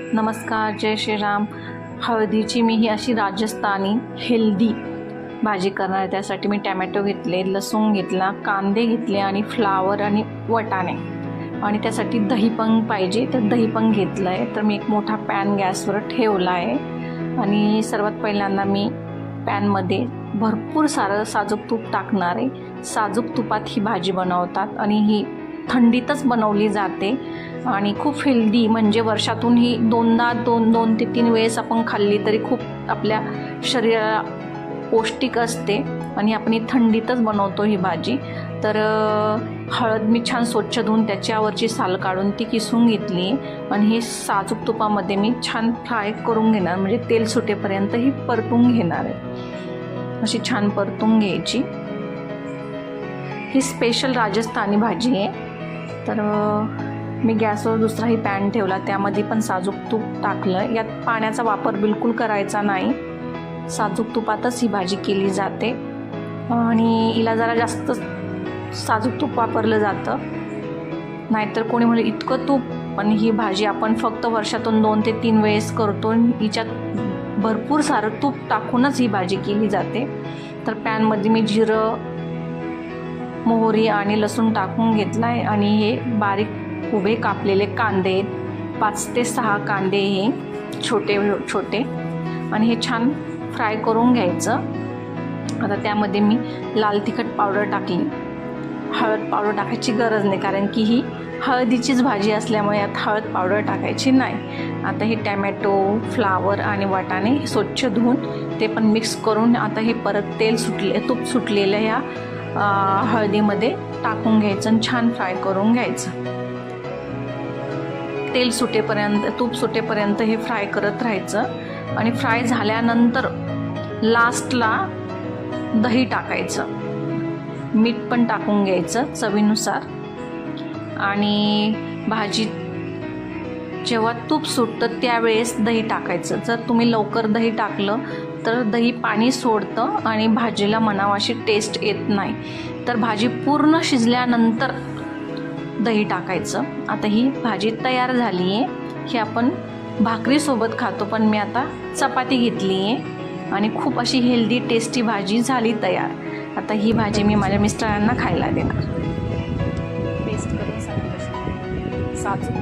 नमस्कार जय श्रीराम. हळदीची मी ही अशी राजस्थानी हेल्दी भाजी करणार आहे. त्यासाठी मी टॅमॅटो घेतले लसूण घेतला कांदे घेतले आणि फ्लावर आणि वटाणे. आणि त्यासाठी दही पण पाहिजे. तर दही पण घेतलं आहे तर मी एक मोठा पॅन गॅसवर ठेवला आहे आणि सर्वात पहिल्यांदा मी पॅनमध्ये भरपूर सारं साजूक तूप टाकणार आहे. साजूक तुपात ही भाजी बनवतात आणि ही थंडीतच बनवली जाते आणि खूप हेल्दी म्हणजे वर्षातून ही दोनदा दोन दोन ते तीन वेळेस आपण खाल्ली तरी खूप आपल्या शरीराला पौष्टिक असते आणि आपण ही थंडीतच बनवतो ही भाजी. तर हळद मी छान स्वच्छ धुवून त्याच्यावरची साल काढून ती किसून घेतली आणि हे साजूक तुपामध्ये मी छान फ्राय करून घेणार म्हणजे तेल सुटेपर्यंत ही परतून घेणार आहे. अशी छान परतून घ्यायची. ही स्पेशल राजस्थानी भाजी आहे. तर मी गॅसवर दुसराही पॅन ठेवला. त्यामध्ये पण साजूक तूप टाकलं. यात पाण्याचा वापर बिलकुल करायचा नाही. साजूक तुपातच ही भाजी केली जाते. आणि हिला जरा जास्त साजूक तूप वापरलं जातं. नाहीतर कोणी म्हणलं इतकं तूप. पण ही भाजी आपण फक्त वर्षातून दोन ते तीन वेळेस करतो. हिच्यात भरपूर सारं तूप टाकूनच ही भाजी केली जाते. तर पॅनमध्ये मी जिरं मोहरी आणि लसूण टाकून घेतला आहे आणि हे बारीक उभे कापलेले कांदे पाच ते सहा कांदे हे छोटे छोटे. आणि हे छान फ्राय करून घ्यायचं. आता त्यामध्ये मी लाल तिखट पावडर टाकली. हळद पावडर टाकायची गरज नाही कारण की ही हळदीचीच भाजी असल्यामुळे यात हळद पावडर टाकायची नाही. आता हे टॅमॅटो फ्लावर आणि वाटाणे स्वच्छ धुवून ते पण मिक्स करून आता हे परत तेल सुटले तूप सुटलेलं ह्या हळदीमध्ये टाकून घ्यायचं आणि छान फ्राय करून घ्यायचं. तेल सुटेपर्यंत तूप सुटेपर्यंत हे फ्राय करत राहायचं. आणि फ्राय झाल्यानंतर लास्टला दही टाकायचं. मीठ पण टाकून घ्यायचं चवीनुसार. आणि भाजी जेव्हा तूप सुटतं त्यावेळेस दही टाकायचं. जर तुम्ही लवकर दही टाकलं तर दही पाणी सोडतं आणि भाजीला मनावाशी अशी टेस्ट येत नाही. तर भाजी पूर्ण शिजल्यानंतर दही टाकायचं. आता ही भाजी तयार झाली आहे ही आपण भाकरीसोबत खातो पण मी आता चपाती घेतली आहे आणि खूप अशी हेल्दी टेस्टी भाजी झाली तयार. आता ही भाजी मी माझ्या मिस्टरांना खायला देणार. पेस्ट करून साजूक